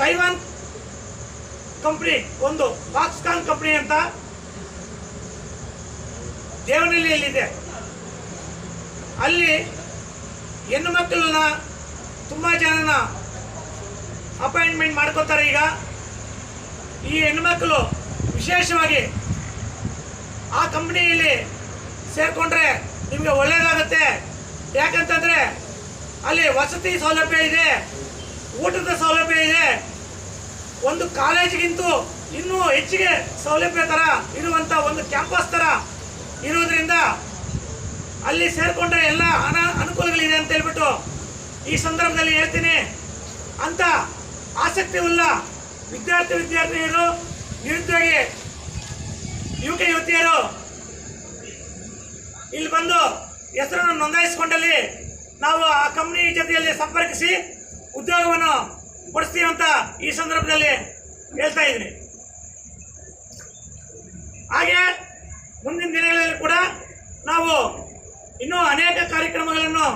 Taiwan company ಒಂದು Foxconn company ಅಂತ ದೇವನಹಳ್ಳಿಯಲ್ಲಿದೆ. ಅಲ್ಲಿ ಹೆಣ್ಣು ಮಕ್ಕಳನ್ನ ತುಂಬ ಜನನ ಅಪಾಯಿಂಟ್ಮೆಂಟ್ ಮಾಡ್ಕೋತಾರೆ ಈಗ. ಈ ಹೆಣ್ಮಕ್ಕಳು ವಿಶೇಷವಾಗಿ ಆ ಕಂಪ್ನಿಯಲ್ಲಿ ಸೇರಿಕೊಂಡ್ರೆ ನಿಮಗೆ ಒಳ್ಳೆಯದಾಗುತ್ತೆ ಯಾಕಂತಂದರೆ ಅಲ್ಲಿ ವಸತಿ ಸೌಲಭ್ಯ ಇದೆ. ಊಟದ ಸೌಲಭ್ಯ ಇದೆ. ಒಂದು ಕಾಲೇಜಿಗಿಂತೂ ಇನ್ನೂ ಹೆಚ್ಚಿಗೆ ಸೌಲಭ್ಯ ಥರ ಇರುವಂಥ ಒಂದು ಕ್ಯಾಂಪಸ್ ಥರ ಇರೋದರಿಂದ ಅಲ್ಲಿ ಸೇರಿಕೊಂಡರೆ ಎಲ್ಲ ಅನ ಅನುಕೂಲಗಳಿದೆ ಅಂತ ಹೇಳ್ಬಿಟ್ಟು ಈ ಸಂದರ್ಭದಲ್ಲಿ ಹೇಳ್ತೀನಿ. ಅಂತ ಆಸಕ್ತಿ ಉಳ್ಳ ವಿದ್ಯಾರ್ಥಿ ವಿದ್ಯಾರ್ಥಿನಿಯರು ನಿರುದ್ಯೋಗಿ ಯುವಕ ಯುವತಿಯರು ಇಲ್ಲಿ ಬಂದು ಹೆಸರನ್ನು ನೋಂದಾಯಿಸಿಕೊಂಡಲ್ಲಿ ನಾವು ಆ ಕಂಪ್ನಿ ಜೊತೆಯಲ್ಲಿ ಸಂಪರ್ಕಿಸಿ ಉದ್ಯೋಗವನ್ನು ಕೊಡಿಸ್ತೀವಿ ಅಂತ ಈ ಸಂದರ್ಭದಲ್ಲಿ ಹೇಳ್ತಾ ಇದ್ದೀನಿ. ಹಾಗೆ ಮುಂದಿನ ದಿನಗಳಲ್ಲಿ ಕೂಡ ನಾವು ಇನ್ನೂ ಅನೇಕ ಕಾರ್ಯಕ್ರಮಗಳನ್ನು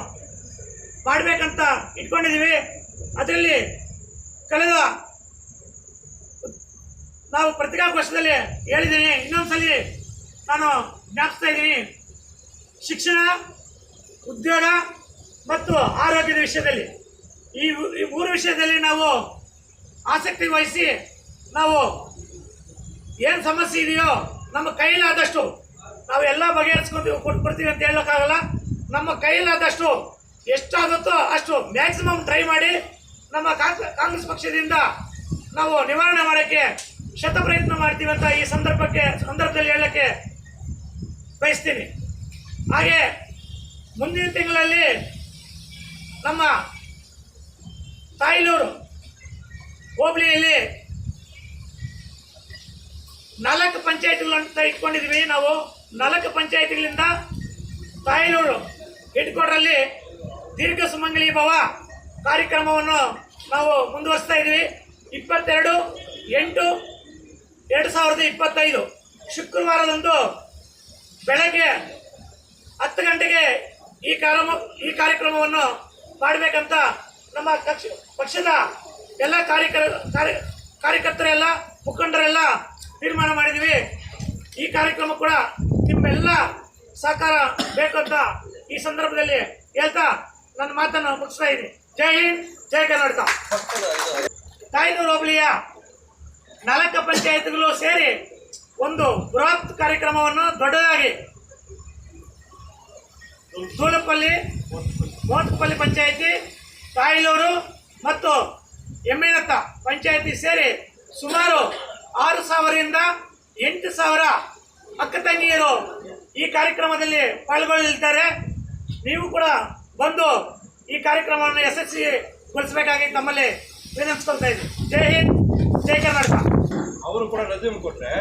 ಮಾಡಬೇಕಂತ ಇಟ್ಕೊಂಡಿದ್ದೀವಿ. ಅದರಲ್ಲಿ ಕಳೆದ ನಾವು ಪತ್ರಿಕಾಗೋಷ್ಠದಲ್ಲಿ ಹೇಳಿದ್ದೀನಿ. ಇನ್ನೊಂದ್ಸಲಿ ನಾನು ಜ್ಞಾಪಿಸ್ತಾ ಇದ್ದೀನಿ. ಶಿಕ್ಷಣ, ಉದ್ಯೋಗ ಮತ್ತು ಆರೋಗ್ಯದ ವಿಷಯದಲ್ಲಿ. ಈ ಮೂರು ವಿಷಯದಲ್ಲಿ ನಾವು ಆಸಕ್ತಿ ವಹಿಸಿ ನಾವು ಏನು ಸಮಸ್ಯೆ ಇದೆಯೋ ನಮ್ಮ ಕೈಲಾದಷ್ಟು ನಾವು ಎಲ್ಲ ಬಗೆಹರಿಸ್ಕೊಂಡು ಕೊಟ್ಬಿಡ್ತೀವಿ ಅಂತ ಹೇಳೋಕ್ಕಾಗಲ್ಲ. ನಮ್ಮ ಕೈಲಾದಷ್ಟು ಎಷ್ಟಾಗುತ್ತೋ ಅಷ್ಟು ಮ್ಯಾಕ್ಸಿಮಮ್ ಟ್ರೈ ಮಾಡಿ ನಮ್ಮ ಕಾಂಗ್- ಕಾಂಗ್ರೆಸ್ ಪಕ್ಷದಿಂದ ನಾವು ನಿವಾರಣೆ ಮಾಡೋಕ್ಕೆ ಶತ ಪ್ರಯತ್ನ ಮಾಡ್ತೀವಿ ಅಂತ ಈ ಸಂದರ್ಭಕ್ಕೆ, ಸಂದರ್ಭದಲ್ಲಿ ಹೇಳೋಕ್ಕೆ ಬಯಸ್ತೀನಿ. ಹಾಗೆ ಮುಂದಿನ ತಿಂಗಳಲ್ಲಿ ನಮ್ಮ ತಾಯ್ಲೂರು. ಹೋಬಳಿಯಲ್ಲಿ ನಾಲ್ಕು ಪಂಚಾಯತ್ಗಳಂತ ಇಟ್ಕೊಂಡಿದ್ವಿ ನಾವು. ನಾಲ್ಕು ಪಂಚಾಯತ್ಗಳಿಂದ ತಾಯ್ಲೂರು ಇಟ್ಕೊಡ್ರಲ್ಲಿ ದೀರ್ಘ ಸುಮಂಗಲಿ ಭವ ಕಾರ್ಯಕ್ರಮವನ್ನು ನಾವು ಮುಂದುವರಿಸ್ತಾ ಇದ್ವಿ ಇಪ್ಪತ್ತೆರಡು, ಎಂಟು, ಎರಡು ಸಾವಿರದ ಇಪ್ಪತ್ತೈದು ಶುಕ್ರವಾರದಂದು ಬೆಳಗ್ಗೆ ಹತ್ತು ಗಂಟೆಗೆ ಈ ಕಾರ್ಯಕ್ರಮ ಈ ಕಾರ್ಯಕ್ರಮವನ್ನು ಮಾಡಬೇಕಂತ ನಮ್ಮ ಕಕ್ಷ ಪಕ್ಷದ ಎಲ್ಲ ಕಾರ್ಯಕರ, ಕಾರ್ಯ, ಕಾರ್ಯಕರ್ತರೆಲ್ಲ, ಮುಖಂಡರೆಲ್ಲ ತೀರ್ಮಾನ ಮಾಡಿದ್ದೀವಿ. ಈ ಕಾರ್ಯಕ್ರಮ ಕೂಡ ನಿಮ್ಮೆಲ್ಲ ಸಹಕಾರ ಬೇಕು ಅಂತ ಈ ಸಂದರ್ಭದಲ್ಲಿ ಹೇಳ್ತಾ ನನ್ನ ಮಾತನ್ನು ಮುಗಿಸ್ತಾ ಇದ್ದೀನಿ. ಜೈ ಹಿಂದ್, ಜೈ ಕರ್ನಾಟಕ. ತಾಯ್ನೂರು ಹೋಬಳಿಯ ನಾಲ್ಕು ಪಂಚಾಯತ್ಗಳು ಸೇರಿ ಒಂದು ಬೃಹತ್ ಕಾರ್ಯಕ್ರಮವನ್ನು ದೊಡ್ಡದಾಗಿ ದೂಲಪಲ್ಲಿ ಮೋತಪಲ್ಲಿ ಪಂಚಾಯತಿ ತಾಯಿಲೂರು ಮತ್ತು ಎಮ್ಮೆನತ್ತ ಪಂಚಾಯತಿ ಸೇರಿ ಸುಮಾರು ಆರು ಸಾವಿರದಿಂದ ಎಂಟು ಸಾವಿರ ಅಕ್ಕ ತಂಗಿಯರು ಈ ಕಾರ್ಯಕ್ರಮದಲ್ಲಿ ಪಾಲ್ಗೊಳ್ಳಲಿದ್ದಾರೆ. ನೀವು ಕೂಡ ಬಂದು ಈ ಕಾರ್ಯಕ್ರಮವನ್ನು ಯಶಸ್ವಿಗೊಳಿಸಬೇಕಾಗಿ ತಮ್ಮಲ್ಲಿ ವಿನಂತಿಸ್ಕೊಳ್ತಾ ಇದ್ದೀನಿ. ಜೈ ಹಿಂದ್ ಜೈ ಕರ್ನಾಟಕ. ಅವರು ಕೂಡ ರೆಸ್ಯೂಮ್ ಕೊಟ್ಟರೆ